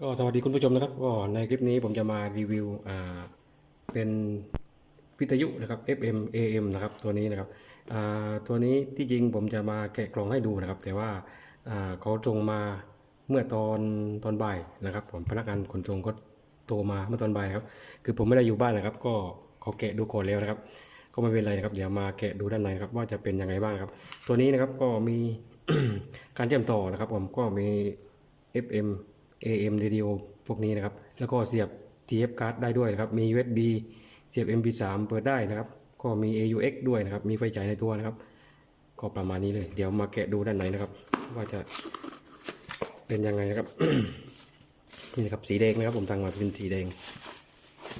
ก็สวัสดีคุณผู้ชมนะครับก็ในคลิปนี้ผมจะมารีวิวอ่าเป็นวิทยุนะครับ FM AM นะครับตัวนี้นะครับอ่าตัวนี้ที่จริงผมจะมาแกะกล่องให้ดูนะครับ แต่ว่าอ่าเขาส่งมาเมื่อตอนตอนบ่ายนะครับ ผมพนักงานขนส่งก็โทรมาเมื่อตอนบ่ายครับ คือผมไม่ได้อยู่บ้านนะครับ ก็เขาแกะดูก่อนแล้วนะครับ ก็ไม่เป็นไรนะครับ เดี๋ยวมาแกะดูด้านในครับ ว่าจะเป็นยังไงบ้างครับ ตัวนี้นะครับก็มีการเชื่อมต่อนะครับ ผมก็มี FM AM radio พวกนี้นะครับ แล้วก็เสียบ TF card ได้ด้วยนะครับ มี USB เสียบ MP3 เปิดได้นะครับ ก็มี AUX ด้วยนะครับ มีไฟฉายในตัวนะครับ ก็ประมาณนี้เลย เดี๋ยวมาแกะดูด้านในนะครับ ว่าจะเป็นยังไงนะครับ นี่ครับสีแดงนะครับ ผมสั่งมาเป็นสีแดง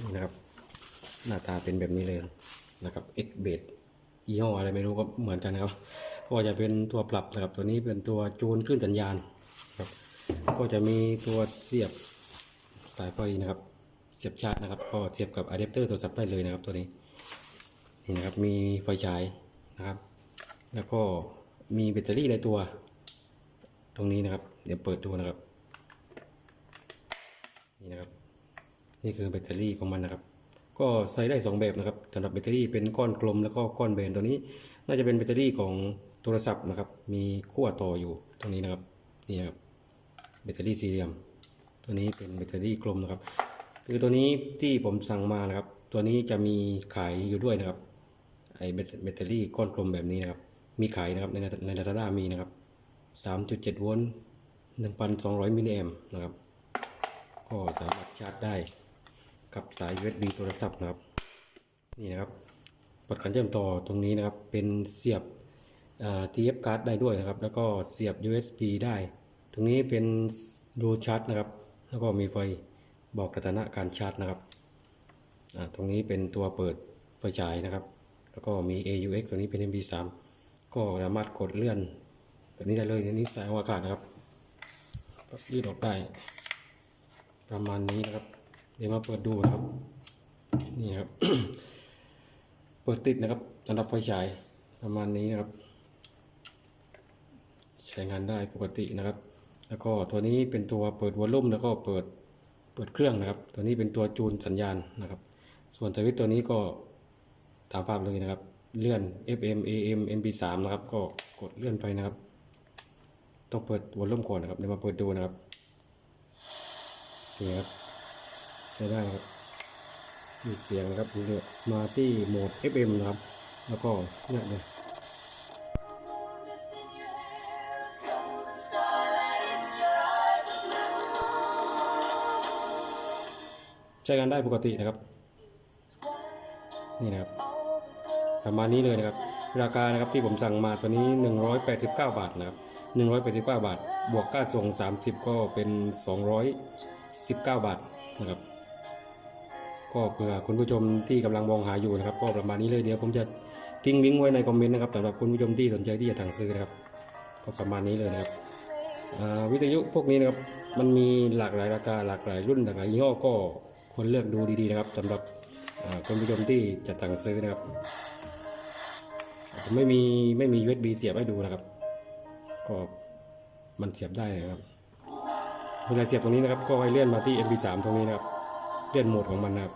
นี่นะครับ หน้าตาเป็นแบบนี้เลยนะครับ X b a s ยี่ห้ออะไรไม่รู้ก็เหมือนกันนะครับก็จะเป็นตัวปรับนะครับ ตัวนี้เป็นตัวจูนคลื่นสัญญาณครับ ก็จะมีตัวเสียบสายไฟนะครับ เสียบชาร์จนะครับ ก็เสียบกับอะแดปเตอร์โทรศัพท์ได้เลยนะครับตัวนี้นี่นะครับมีไฟฉายนะครับ แล้วก็มีแบตเตอรี่ในตัว ตรงนี้นะครับ เดี๋ยวเปิดดูนะครับนี่นะครับ นี่คือแบตเตอรี่ของมันนะครับ ก็ใส่ได้สองแบบนะครับสำหรับแบตเตอรี่เป็นก้อนกลมแล้วก็ก้อนแบนตัวนี้ น่าจะเป็นแบตเตอรี่ของโทรศัพท์นะครับ มีขั้วต่ออยู่ตรงนี้นะครับนี่ครับ แบตเตอรี่สี่เหลี่ยม ตัวนี้เป็นแบตเตอรี่กลมนะครับ คือตัวนี้ที่ผมสั่งมานะครับ ตัวนี้จะมีขายอยู่ด้วยนะครับ ไอแบตแบตเตอรี่ก้อนกลมแบบนี้นะครับ มีขายนะครับในในลาซาด้ามีนะครับ 3.7 โวลต์1,200 มิลลิแอมป์นะครับ ก็สามารถชาร์จได้กับสาย USB โทรศัพท์นะครับ นี่นะครับปลดการเชื่อมต่อตรงนี้นะครับ เป็นเสียบ TF card ได้ด้วยนะครับ แล้วก็เสียบ USB ได้ ตรงนี้เป็นรูชาร์จนะครับ แล้วก็มีไฟบอกสถานะการชาร์จนะครับอ่าตรงนี้เป็นตัวเปิดไฟฉายนะครับ แล้วก็มี AUX ตัวนี้เป็น MP3 ก็สามารถกดเลื่อนแบบนี้ได้เลยนนี้สายอวกาศนะครับยืดออกได้ ประมาณนี้นะครับ เดี๋ยวมาเปิดดูนะครับนี่ครับ เปิดติดนะครับสำหรับไฟฉายประมาณนี้นะครับ ใช้งานได้ปกตินะครับ แล้วก็ตัวนี้เป็นตัวเปิดวอลลุ่มแล้วก็เปิดเปิดเครื่องนะครับ ตัวนี้เป็นตัวจูนสัญญาณนะครับ ส่วนสวิตช์ตัวนี้ก็ตามภาพเลยนะครับ เลื่อน FM AM MP3 นะครับ ก็กดเลื่อนไปนะครับ ต้องเปิดวอลลุ่มก่อนนะครับเดี๋ยวมาเปิดดูนะครับนี่ครับใช้ได้ครับมีเสียงนะครับมาที่โหมด FM นะครับ แล้วก็เลือกเลย ใช้งานได้ปกตินะครับ นี่นะครับประมาณนี้เลยนะครับ ราคานะครับที่ผมสั่งมาตัวนี้ 189 บาทนะครับ189 บาท บวกค่าส่ง 30 ก็เป็น 219 บาทนะครับ ก็เผื่อคุณผู้ชมที่กำลังมองหาอยู่นะครับ ก็ประมาณนี้เลยเดี๋ยวผมจะทิ้งลิงก์ไว้ในคอมเมนต์นะครับสำหรับคุณผู้ชมที่สนใจที่จะสั่งซื้อนะครับ ก็ประมาณนี้เลยนะครับวิทยุพวกนี้นะครับมันมีหลากหลายราคาหลากหลายรุ่นหลากหลายยี่ห้อก็ ควรเลือกดูดีๆนะครับสำหรับอ่าคุณผู้ชมที่จะสั่งซื้อนะครับผมไม่มีไม่มี USB เสียบให้ดูนะครับ ก็มันเสียบได้นะครับเวลาเสียบตรงนี้นะครับ ก็ให้เลื่อนมาที่ MP3 ตรงนี้นะครับ เลื่อนโหมดของมันนะครับ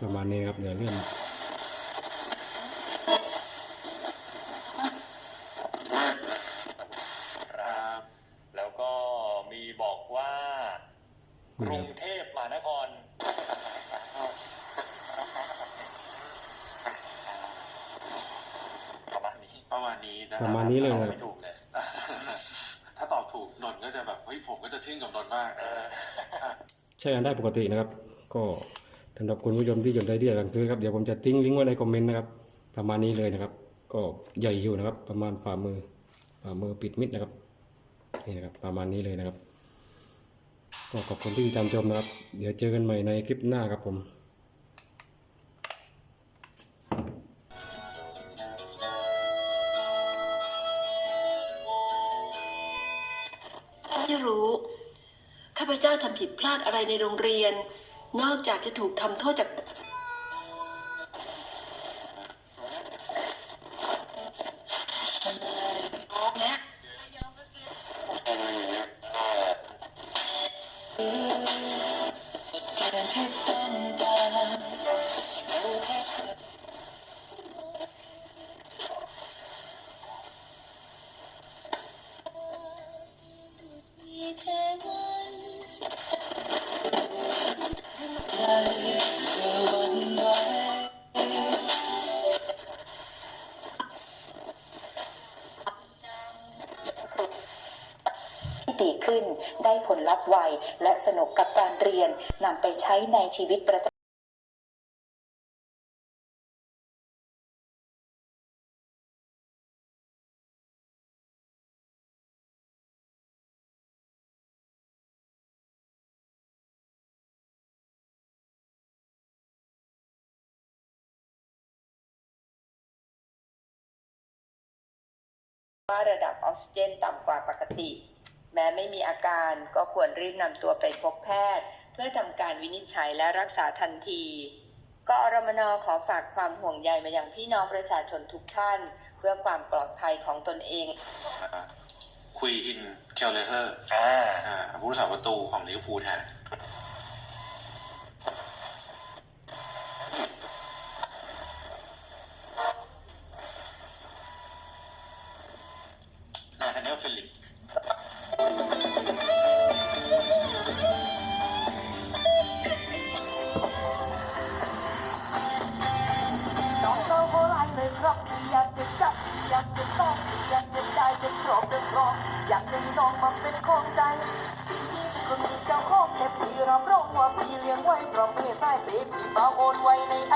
ประมาณนี้ครับเดี๋ยวเลื่อนครับ แล้วก็มีบอกว่ากนี่รุคงรับเทพมหานคร ประมาณนี้ ประมาณนี้นะคปบระมาณนี้เลยตอบครับไม่ถูกเลยถ้าตอบถูกนนท์ก็จะแบบเฮ้ยผมก็จะทึ่งกับนนท์มากเออใช้งานได้ปกตินะครับ ก็สำหรับคุณผู้ชมที่สนใจที่จะสั่งซื้อครับเดี๋ยวผมจะทิ้งลิงก์ไว้ในคอมเมนต์นะครับประมาณนี้เลยนะครับ ก็ใหญ่อยู่นะครับ ประมาณฝ่ามือฝ่ามือปิดมิดนะครับนี่นะครับ ประมาณนี้เลยนะครับ ก็ขอบคุณที่ติดตามชมนะครับ เดี๋ยวเจอกันใหม่ในคลิปหน้าครับผมไม่ เจ้าทำผิดพลาดอะไรในโรงเรียน นอกจากจะถูกทำโทษจากมี ที่ดีขึ้น ได้ผลลัพธ์ไวและสนุกกับการเรียนนำไปใช้ในชีวิตประจำว่าระดับออกซิเจนต่ำกว่าปกติ แม้ไม่มีอาการก็ควรรีบนำตัวไปพบแพทย์ เพื่อทำการวินิจฉัยและรักษาทันทีกอรมนขอฝากความห่วงใยมายังพี่น้องประชาชนทุกท่าน เพื่อความปลอดภัยของตนเอง คุยอินเคลเลอร์อ่าอ่าผู้รักษาประตูของลิเวอร์พูลแทนนาธานเนลเฟลิป เลี้ยงไว้เพราะไม่ใช่เตะพี่มาโอนไว้ในไอ